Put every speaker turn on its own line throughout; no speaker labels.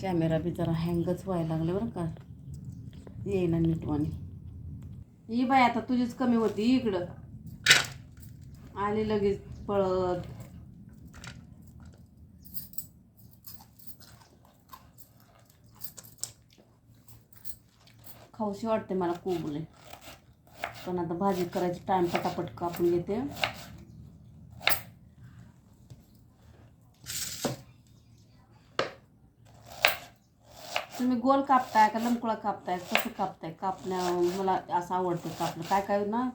Camera बी जरा हँगच व्हायला लागले बरं का. येईना नीटवाणी ही बाई आता तुझीच कमी होती इकडं. आली लगेच पळत. खाऊशी वाटते मला कोबले. पण आता भाजी करायची टाइम पटापट कापून घेते. तुम्ही गोल कापताय का लंबकुळा कापताय? कसं कापताय? कापण्या मला असं आवडतं कापलं. काय काय ना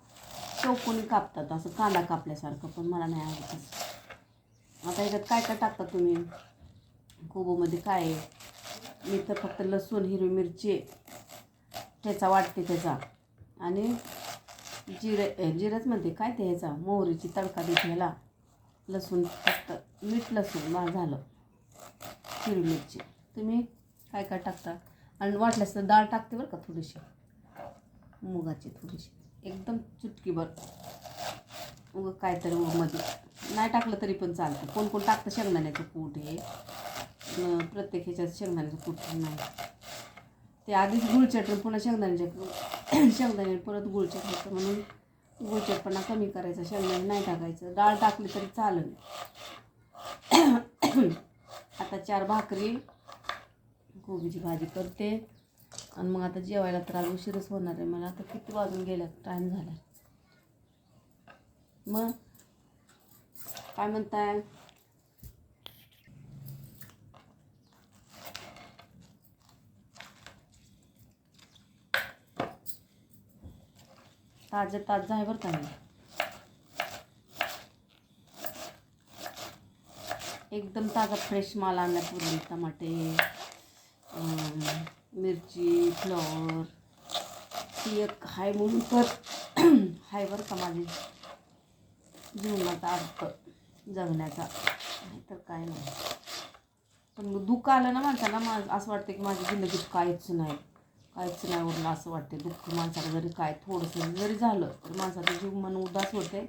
चौकोनी कापतात असं कांदा कापल्यासारखं पण मला नाही आवडत आता ह्याच्यात काय काय टाकता तुम्ही? कोबोमध्ये काय आहे? मी तर फक्त लसूण हिरवी मिरची ठेचा वाटते त्याचा. आणि जिरे ए, जिरंच म्हणते काय ते ह्याचा? मोहरीची तडका देते ह्याला. लसूण फक्त मीठ लसूण मला झालं. हिरवी मिरची. तुम्ही काय काय टाकतात? आणि वाटल्यास तर डाळ टाकते बरं का थोडीशी. मुगाची थोडीशी. एकदम चुटकीभर मग काहीतरी मध्ये नाही टाकलं तरी पण चालतं. कोण कोण टाकतं? शेंगदाण्याचं कूट हे. प्रत्येक ह्याच्यात शेंगदाण्याचं कूट नाही. ते आधीच गुळचटण पुन्हा शेंगदाण्याच्या शेंगदाण्या परत गुळचट होतं म्हणून गुळचटपणा कमी करायचा. शेंगदाणे नाही टाकायचं. डाळ टाकली तरी चालेल आता चार भाकरी कोबीची भाजी करते. आणि मग आता जेवायला तर आज उशीरच होणार आहे. मला आता किती वाजून गेला टाईम झाला. मग काय म्हणताय? ताजं ताजं आहे बरं का एकदम ताजा फ्रेश माल आणला पूर्वी टमाटे. मिरची फ्लॉवर ती एक हाय म्हणून तर हाय बरं का माझी. जीवनाचा अर्थ जगण्याचा. नाहीतर काय नाही. पण मग दुःख आलं ना माणसाला मा असं वाटतं की माझ्या जिंदगीत काहीच नाही. काहीच नाही उरलं असं वाटते दुःख माणसाला जरी काय थोडंसं जरी झालं तर माणसाचं जीव मन उदास होते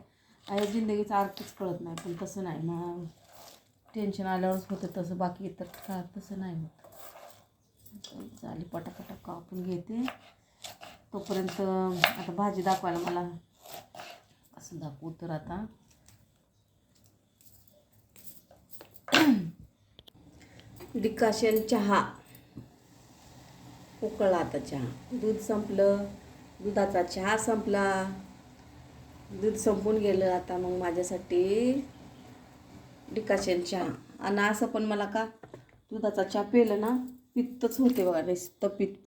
आणि जिंदगीचा अर्थच कळत नाही. पण तसं नाही. मग टेन्शन आल्यावरच होतं तसं. बाकी इतर का तसं नाही होतं. झाली पटापटा कापून घेते. तोपर्यंत आता भाजी दाखवायला मला असं दाखवू तर आता. डिकाशन चहा. उकळला आता चहा. दूध संपलं. दुधाचा चहा संपला. दूध संपून गेलं आता मग माझ्यासाठी डिकाशन चहा. आणि असं पण मला का दुधाचा चहा पिलं ना पित्तच होते बघा नुसतं पित्त